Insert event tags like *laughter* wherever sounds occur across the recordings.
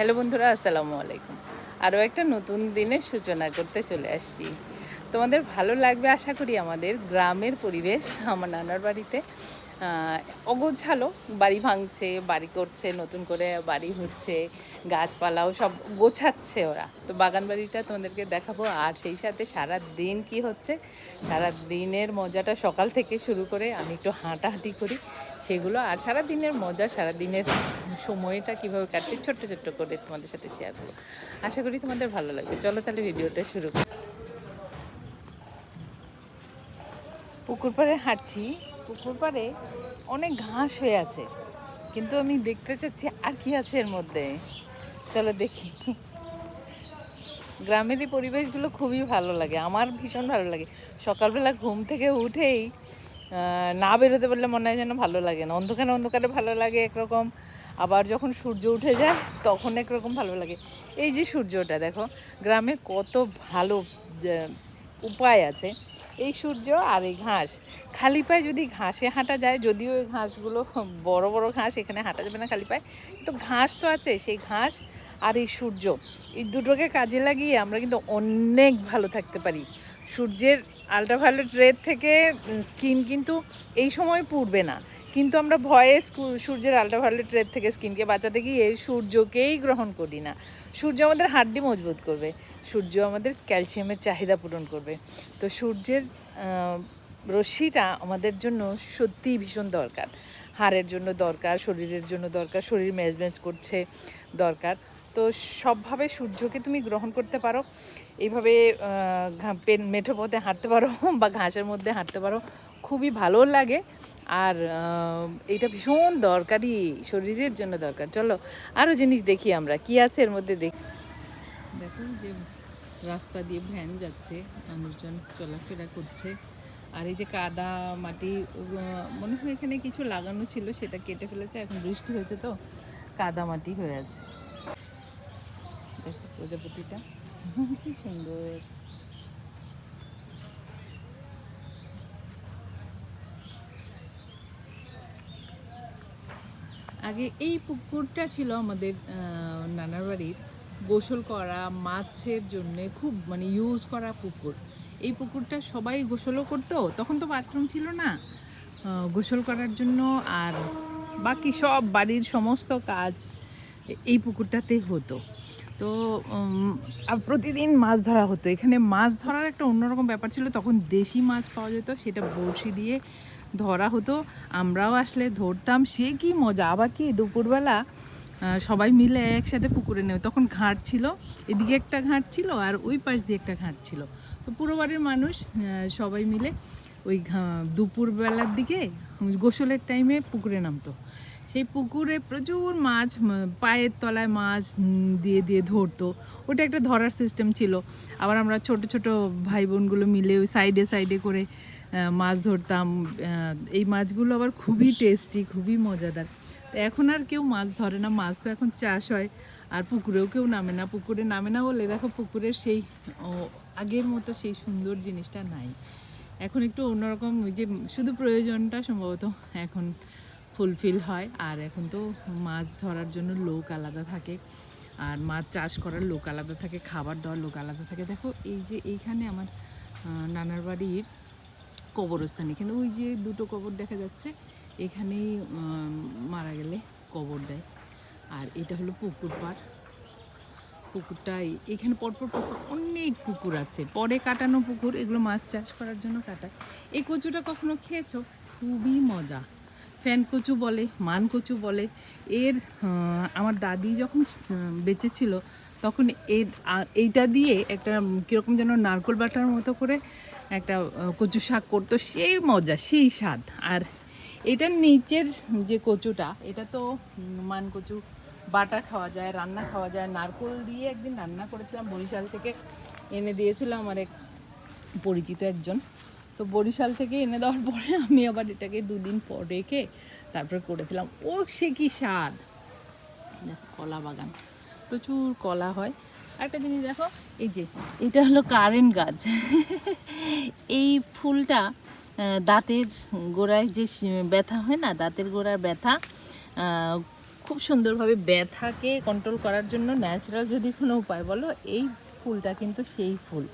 Hello বন্ধুরা, আসসালামু আলাইকুম। আরও একটা নতুন দিনের সূচনা করতে চলে আসছি। তোমাদের ভালো লাগবে আশা করি আমাদের গ্রামের পরিবেশ, আমার নানার বাড়িতে। অগোছালো, বাড়ি ভাঙছে, বাড়ি করছে, নতুন করে বাড়ি হচ্ছে, গাছপালাও সব গোছাচ্ছে ওরা। তো বাগান বাড়িটা তোমাদেরকে দেখাবো, আর সেই সাথে সারা দিন কি হচ্ছে? সারা দিনের মজাটা সকাল থেকে শুরু করে আমি একটু হাঁটাহাঁটি করি। সেগুলো আর সারা দিনের মজা সারা দিনের সময়টা কীভাবে কাটছে, ছোট্ট ছোট্ট করে তোমাদের সাথে শেয়ার করব। আশা করি তোমাদের ভালো লাগবে। চলো তাহলে ভিডিওটা শুরু করি। পুকুর পাড়ে হাঁটছি। পুকুর পাড়ে অনেক ঘাস হয়ে আছে। কিন্তু আমি দেখতে চাচ্ছি আর কি আছে এর মধ্যে। চলো দেখি। গ্রামের এই পরিবেশগুলো খুবই ভালো লাগে, আমার ভীষণ ভালো লাগে। সকালবেলা ঘুম থেকে উঠেই না বেরোতে পারলে মনে হয় যেন ভালো লাগে না। অন্ধকারে অন্ধকারে ভালো লাগে একরকম। আবার যখন সূর্য উঠে যায়, তখন একরকম ভালো লাগে। এই যে সূর্যটা, দেখো, গ্রামে কত ভালো উপায় আছে। এই সূর্য আর এই ঘাস। খালি পায়ে যদি ঘাসে হাঁটা যায়, যদিও এই ঘাসগুলো বড় বড় ঘাস, এখানে হাঁটা যাবে না খালি পায়ে। তো ঘাস তো আছে। সেই ঘাস আর এই সূর্য, এই দুটোকে কাজে লাগিয়ে আমরা কিন্তু অনেক ভালো থাকতে পারি। সূর্যের আলট্রাভায়োলেট রেড থেকে স্কিন কিন্তু এই সময় পুড়বে না। কিন্তু আমরা ভয়ে সূর্যের আলট্রাভায়োলেট রেড থেকে স্কিনকে বাঁচাতে গিয়ে সূর্যকেই গ্রহণ করি না। সূর্য আমাদের হাড্ডি মজবুত করবে। সূর্য আমাদের ক্যালসিয়ামের চাহিদা পূরণ করবে। তো সূর্যের রশ্মিটা আমাদের জন্য সত্যিই ভীষণ দরকার। হাড়ের জন্য দরকার, শরীরের জন্য দরকার, শরীর ম্যাজমেজ করছে দরকার। তো সবভাবে সূর্যকে তুমি গ্রহণ করতে পারো। এইভাবে মেঠো পথে হাঁটতে পারো *laughs* বা ঘাসের মধ্যে হাঁটতে পারো। খুবই ভালো লাগে। আর এটা ভীষণ দরকারি, শরীরের জন্য দরকার। চলো আরও জিনিস দেখি আমরা। কি আছে এর মধ্যে দেখি দেখো যে রাস্তা দিয়ে ভ্যান যাচ্ছে, মানুষজন চলাফেরা করছে। আর এই যে কাদা, মাটি মনে হয় এখানে কিছু লাগানো ছিল, সেটা কেটে ফেলেছে। এখন বৃষ্টি হয়েছে তো, কাদা মাটি হয়ে আছে। প্রজাপতিটা? *laughs* কি সুন্দর। আগে এই পুকুরটা ছিল আমাদের নানার বাড়ির। গোসল করা, মাছের জন্যে খুব মানে ইউজ করা পুকুর। এই পুকুরটা সবাই গোসলও করতো, তখন তো বাথরুম ছিল না। গোসল করার জন্য আর বাকি সব বাড়ির সমস্ত কাজ এই পুকুরটাতে হতো। তো প্রতিদিন মাছ ধরা হতো। এখানে মাছ ধরার একটা অন্যরকম ব্যাপার ছিল, তখন দেশি মাছ পাওয়া যেত, সেটা বড়শি দিয়ে ধরা হতো। আমরাও আসলে ধরতাম, সে কি মজা। আবার কি, দুপুরবেলা সবাই মিলে একসাথে পুকুরে নেবে তখন ঘাট ছিল, এদিকে একটা ঘাট ছিল আর ওই পাশ দিয়ে একটা ঘাট ছিল। তো পুরো বাড়ির মানুষ সবাই মিলে ওই দুপুরবেলার দিকে, গোসলের টাইমে পুকুরে নামতো। সেই পুকুরে প্রচুর মাছ পায়ের তলায় মাছ দিয়ে দিয়ে ধরতো। ওটা একটা ধরার সিস্টেম ছিল। আবার আমরা ছোট ছোট ভাই বোনগুলো মিলে ওই সাইডে সাইডে করে মাছ ধরতাম। এই মাছগুলো আবার খুবই টেস্টি খুবই মজাদার। তো এখন আর কেউ মাছ ধরে না। মাছ তো এখন চাষ হয়। আর পুকুরেও কেউ নামে না। পুকুরে নামে না বলে দেখো পুকুরের সেই আগের মতো সেই সুন্দর জিনিসটা নাই। এখন একটু অন্যরকম ওই যে শুধু প্রয়োজনটা সম্ভবত এখন ফুলফিল হয়। আর এখন তো মাছ ধরার জন্য লোক আলাদা থাকে। আর মাছ চাষ করার লোক আলাদা থাকে, খাবার দেওয়ার লোক আলাদা থাকে। দেখো, এই যে এইখানে আমার নানার বাড়ির কবরস্থান। এখানে ওই যে দুটো কবর দেখা যাচ্ছে। এখানেই মারা গেলে কবর দেয়। আর এটা হলো পুকুর পাড়। পুকুরটাই এখানে পরপর পরপর অনেক পুকুর আছে। পরে কাটানো পুকুর, এগুলো মাছ চাষ করার জন্য কাটায়। এই কচুটা কখনো খেয়েছো? খুবই মজা। ফ্যান কচু বলে মান কচু বলে। এর আমার দাদি যখন বেঁচে ছিল তখন এর এইটা দিয়ে একটা কীরকম যেন নারকোল বাটার মতো করে একটা কচু শাক করতো। সেই মজা, সেই স্বাদ। আর এটার নিচের যে কচুটা, এটা তো মান কচু বাটা খাওয়া যায়, রান্না খাওয়া যায়। নারকোল দিয়ে একদিন রান্না করেছিলাম বরিশাল থেকে। এনে দিয়েছিল আমার এক পরিচিত একজন। তো বরিশাল থেকে এনে দেওয়ার পরে আমি আবার এটাকে দুদিন পর রেখে তারপর করেছিলাম। ও সে কি স্বাদ! দেখো, কলা বাগান। প্রচুর কলা হয়। একটা জিনিস দেখো, এই যে, এটা হলো কারেন্ট গাছ। এই ফুলটা দাঁতের গোড়ায় যে ব্যথা হয় না, দাঁতের গোড়ার ব্যথা খুব সুন্দরভাবে ব্যথাকে কন্ট্রোল করার জন্য ন্যাচারাল যদি কোনো উপায় বলো, এই ফুলটা কিন্তু সেই ফুল।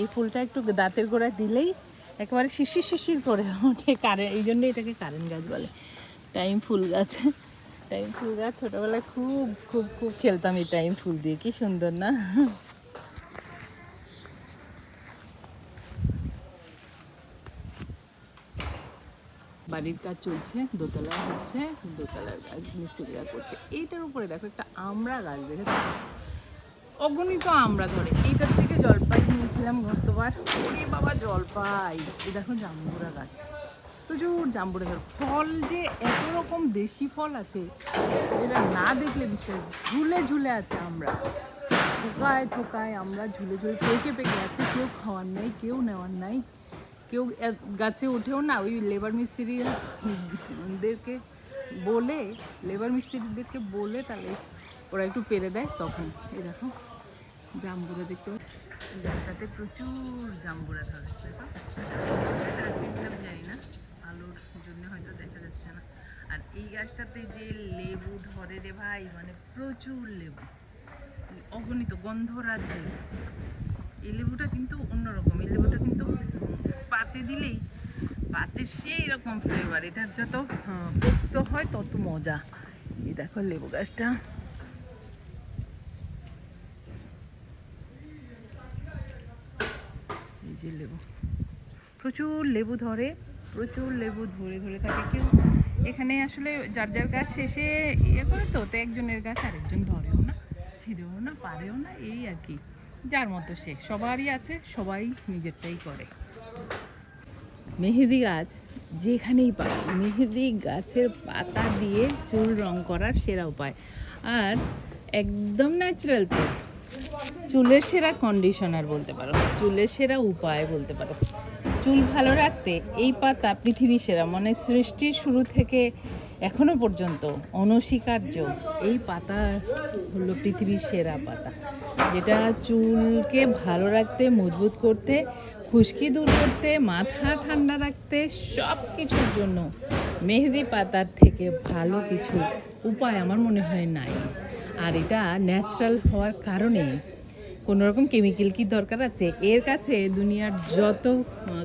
এই ফুলটা একটু দাঁতের গোড়ায় দিলেই একেবারে শিশির শিশির করে ওঠে কারেন্ট, এই জন্য এটাকে কারেন্ট গাছ বলে। টাইম ফুল গাছ, টাইম ফুল গাছ, ছোটোবেলায় খুব খুব খুব খেলতাম এই টাইম ফুল দিয়ে, কি সুন্দর না? বাড়ির কাজ চলছে, দোতলা হচ্ছে, দোতলার গাছ মিস্ত্রিরা করছে। এইটার উপরে দেখো একটা আমরা গাছ দেখেছ? অগণিত আমরা ধরে। এইটার থেকে জলপাই নিয়েছিলাম গতবার। ওরে বাবা, জলপাই। এই দেখো জাম্বুরা গাছ। প্রচুর জাম্বুরা ধর ফল যে এত রকম দেশি ফল আছে, যেটা না দেখলে বিশ্বাস ঝুলে ঝুলে আছে আমরা। ঠোকায় ঠোকায় আমরা ঝুলে ঝুলে পেকে পেকে আছে। কেউ খাওয়ার নাই, কেউ নেওয়ার নাই। কেউ গাছে উঠেও না। ওই লেবার মিস্ত্রিদেরকে বলে লেবার মিস্ত্রিদেরকে বলে তাহলে ওরা একটু পেরে দেয় তখন। এই দেখো। জাম্বুরা দেখতে? এই প্রচুর জাম্বুরা জানি না। আলোর জন্য হয়তো দেখা যাচ্ছে না। আর এই গাছটাতে যে লেবু ধরে রে ভাই মানে প্রচুর লেবু। অগণিত এই লেবুটা কিন্তু এই লেবুটা কিন্তু পাতে দিলেই পাতে সেই রকম ফ্লেভার এটার যত আহ, পোক্ত হয় তত মজা। এই দেখো লেবু গাছটা। যে লেবু। প্রচুর লেবু ধরে, প্রচুর লেবু ধরে ধরে থাকে। কেউ এখানে আসলে যার যার গাছ শেষে ইয়ে করে তো তো একজনের গাছ আরেকজন ধরেও না, ছিঁড়েও না, পারেও না, এই আর কি। যার মতো সে, সবারই আছে, সবাই নিজেরটাই করে। মেহেদি গাছ যেখানেই পাই মেহেদি গাছের পাতা দিয়ে চুল রং করার সেরা উপায়। আর একদম ন্যাচারাল তো চুলের সেরা কন্ডিশনার বলতে পারো চুলের সেরা উপায় বলতে পারো। চুল ভালো রাখতে এই পাতা পৃথিবীর সেরা মানে সৃষ্টির শুরু থেকে এখনও পর্যন্ত অনস্বীকার্য এই পাতা হলো পৃথিবীর সেরা পাতা, যেটা চুলকে ভালো রাখতে, মজবুত করতে, খুশকি দূর করতে, মাথা ঠান্ডা রাখতে সব কিছুর জন্য মেহেদি পাতার থেকে ভালো কিছু উপায় আমার মনে হয় নাই। আর এটা ন্যাচারাল হওয়ার কারণে কোনো রকম কেমিক্যাল কি দরকার আছে? এর কাছে দুনিয়ার যত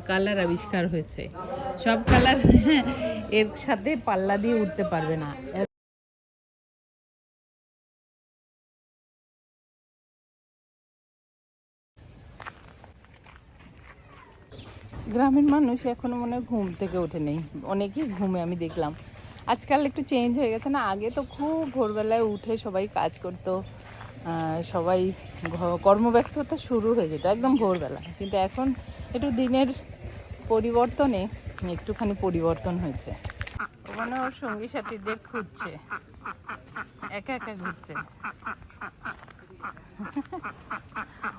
কালার আবিষ্কার হয়েছে, সব কালার *laughs* এর সাথে পাল্লা দিয়ে উঠতে পারবে না। গ্রামের মানুষ এখনও মনে হয় ঘুম থেকে ওঠে নেই অনেকেই ঘুমে আমি দেখলাম। আজকাল একটু চেঞ্জ হয়ে গেছে না? আগে তো খুব ভোরবেলায় উঠে সবাই কাজ করতো। সবাই কর্মব্যস্ততা শুরু হয়ে যেত একদম ভোরবেলা কিন্তু এখন একটু দিনের পরিবর্তনে একটুখানি পরিবর্তন হয়েছে। ওখানে ওর সঙ্গী সাথীদের খুঁজছে। একা একা ঘুরছে।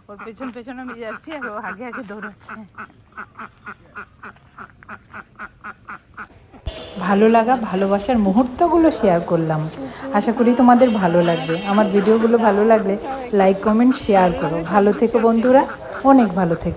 ওর পেছন পেছন আমি যাচ্ছি আর ও আগে আগে দৌড়াচ্ছে। ভালো লাগা, ভালোবাসার মুহূর্তগুলো শেয়ার করলাম। আশা করি তোমাদের ভালো লাগবে। আমার ভিডিওগুলো ভালো লাগলে লাইক কমেন্ট শেয়ার করো। ভালো থেকো বন্ধুরা। অনেক ভালো থেকো।